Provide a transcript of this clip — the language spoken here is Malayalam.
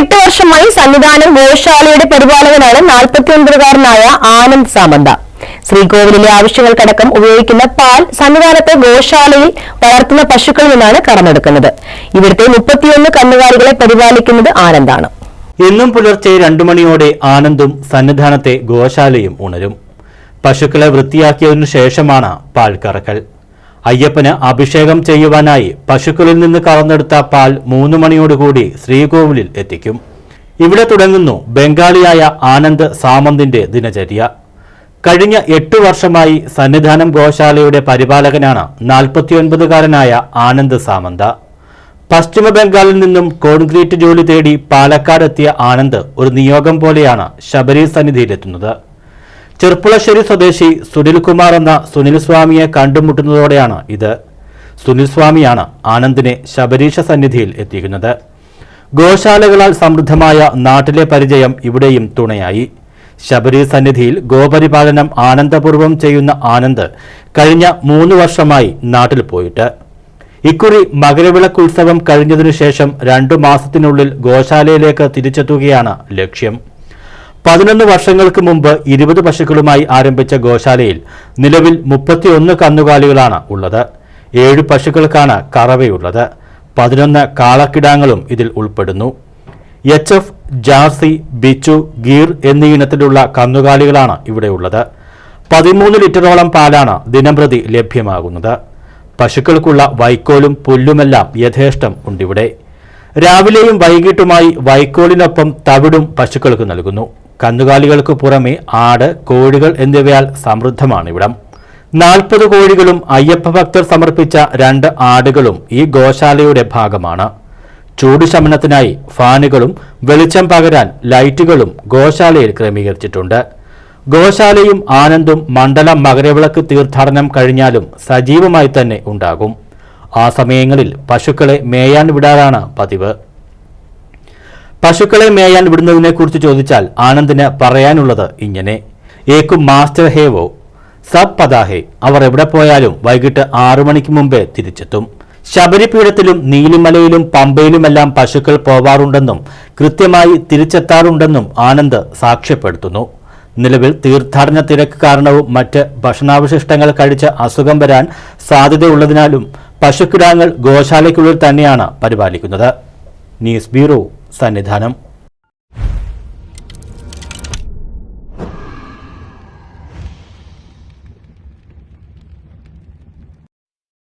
എട്ട് വർഷമായി സന്നിധാനം ഗോശാലയുടെ പരിപാലകനാണ് നാൽപ്പത്തിയൊൻപതുകാരനായ ആനന്ദ് സാമന്ത. ശ്രീകോവിലിലെ ആവശ്യങ്ങൾക്കടക്കം ഉപയോഗിക്കുന്ന പാൽ സന്നിധാനത്തെ ഗോശാലയിൽ വളർത്തുന്ന പശുക്കളിൽ നിന്നാണ് കറന്നെടുക്കുന്നത് ഇവിടുത്തെ മുപ്പത്തിയൊന്ന് കന്നുകാലികളെ പരിപാലിക്കുന്നത് ആനന്ദാണ്. എന്നും പുലർച്ചെ രണ്ടു മണിയോടെ ആനന്ദും സന്നിധാനത്തെ ഗോശാലയും ഉണരും. പശുക്കളെ വൃത്തിയാക്കിയതിനു ശേഷമാണ് പാൽ കറക്കൽ അയ്യപ്പന് അഭിഷേകം ചെയ്യുവാനായി പശുക്കളിൽ നിന്ന് കറന്നെടുത്ത പാൽ മൂന്ന് മണിയോടുകൂടി ശ്രീകോവിലിൽ എത്തിക്കും. ഇവിടെ തുടങ്ങുന്നു ബംഗാളിയായ ആനന്ദ് സാമന്തിന്റെ ദിനചര്യ. കഴിഞ്ഞ എട്ടു വർഷമായി സന്നിധാനം ഗോശാലയുടെ പരിപാലകനാണ് നാൽപ്പത്തിയൊൻപതുകാരനായ ആനന്ദ് സാമന്ത. പശ്ചിമ ബംഗാളിൽ നിന്നും കോൺക്രീറ്റ് ജോലി തേടി പാലക്കാടെത്തിയ ആനന്ദ് ഒരു നിയോഗം പോലെയാണ് ശബരി സന്നിധിയിലെത്തുന്നത്. ചെർപ്പുളശ്ശേരി സ്വദേശി സുനിൽകുമാർ എന്ന സുനിൽ സ്വാമിയെ കണ്ടുമുട്ടുന്നതോടെയാണ് ഇത്. സുനിൽ സ്വാമിയാണ് ആനന്ദിനെ ശബരീശ സന്നിധിയിൽ എത്തിക്കുന്നത്. ഗോശാലകളാൽ സമൃദ്ധമായ നാട്ടിലെ പരിചയം ഇവിടെയും തുണയായി. ശബരി സന്നിധിയിൽ ഗോപരിപാലനം ആനന്ദപൂർവം ചെയ്യുന്ന ആനന്ദ് കഴിഞ്ഞ മൂന്ന് വർഷമായി നാട്ടിൽ പോയിട്ട്. ഇക്കുറി മകരവിളക്ക് ഉത്സവം കഴിഞ്ഞതിനു ശേഷം രണ്ടു മാസത്തിനുള്ളിൽ ഗോശാലയിലേക്ക് തിരിച്ചെത്തുകയാണ് ലക്ഷ്യം. പതിനൊന്ന് വർഷങ്ങൾക്ക് മുമ്പ് ഇരുപത് പശുക്കളുമായി ആരംഭിച്ച ഗോശാലയിൽ നിലവിൽ മുപ്പത്തിയൊന്ന് കന്നുകാലികളാണ് ഉള്ളത്. ഏഴ് പശുക്കൾക്കാണ് കറവയുള്ളത്. പതിനൊന്ന് കാളക്കിടാങ്ങളും ഇതിൽ ഉൾപ്പെടുന്നു. എച്ച് എഫ് ജാർസി ബിച്ചു ഗീർ എന്നീ ഇനത്തിലുള്ള കന്നുകാലികളാണ് ഇവിടെയുള്ളത് പതിമൂന്ന് ലിറ്ററോളം പാലാണ് ദിനംപ്രതി ലഭ്യമാകുന്നത്. പശുക്കൾക്കുള്ള വൈക്കോലും പുല്ലുമെല്ലാം യഥേഷ്ടം ഉണ്ടിവിടെ. രാവിലെയും വൈകിട്ടുമായി വൈക്കോലിനൊപ്പം തവിടും പശുക്കൾക്ക് നൽകുന്നു. കന്നുകാലികൾക്ക് പുറമെ ആട് കോഴികൾ എന്നിവയാൽ സമൃദ്ധമാണ് ഇവിടം. നാൽപ്പത് കോഴികളും അയ്യപ്പ ഭക്തർ സമർപ്പിച്ച രണ്ട് ആടുകളും ഈ ഗോശാലയുടെ ഭാഗമാണ്. ചൂട് ശമനത്തിനായി ഫാനുകളും വെളിച്ചം പകരാൻ ലൈറ്റുകളും ഗോശാലയിൽ ക്രമീകരിച്ചിട്ടുണ്ട്. ഗോശാലയും ആനന്ദും മണ്ഡല മകരവിളക്ക് തീർത്ഥാടനം കഴിഞ്ഞാലും സജീവമായി തന്നെ ഉണ്ടാകും. ആ സമയങ്ങളിൽ പശുക്കളെ മേയാൻ വിടാറാണ് പതിവ്. പശുക്കളെ മേയാൻ വിടുന്നതിനെക്കുറിച്ച് ചോദിച്ചാൽ ആനന്ദിന് പറയാനുള്ളത് ഇങ്ങനെ. ഏക്കും മാസ്റ്റർ ഹേവോ സബ് പതാഹേ അവർ എവിടെ പോയാലും വൈകിട്ട് ആറു മണിക്ക് മുമ്പേ തിരിച്ചെത്തും. ശബരിപീഠത്തിലും നീലിമലയിലും പമ്പയിലുമെല്ലാം പശുക്കൾ പോവാറുണ്ടെന്നും കൃത്യമായി തിരിച്ചെത്താറുണ്ടെന്നും ആനന്ദ് സാക്ഷ്യപ്പെടുത്തുന്നു. നിലവിൽ തീർത്ഥാടന തിരക്ക് കാരണവും മറ്റ് ഭക്ഷണാവശിഷ്ടങ്ങൾ കഴിച്ച് അസുഖം വരാൻ സാധ്യതയുള്ളതിനാലും പശുക്കിടാങ്ങൾ ഗോശാലയ്ക്കുള്ളിൽ തന്നെയാണ് പരിപാലിക്കുന്നത്. News bureau Sannidhanam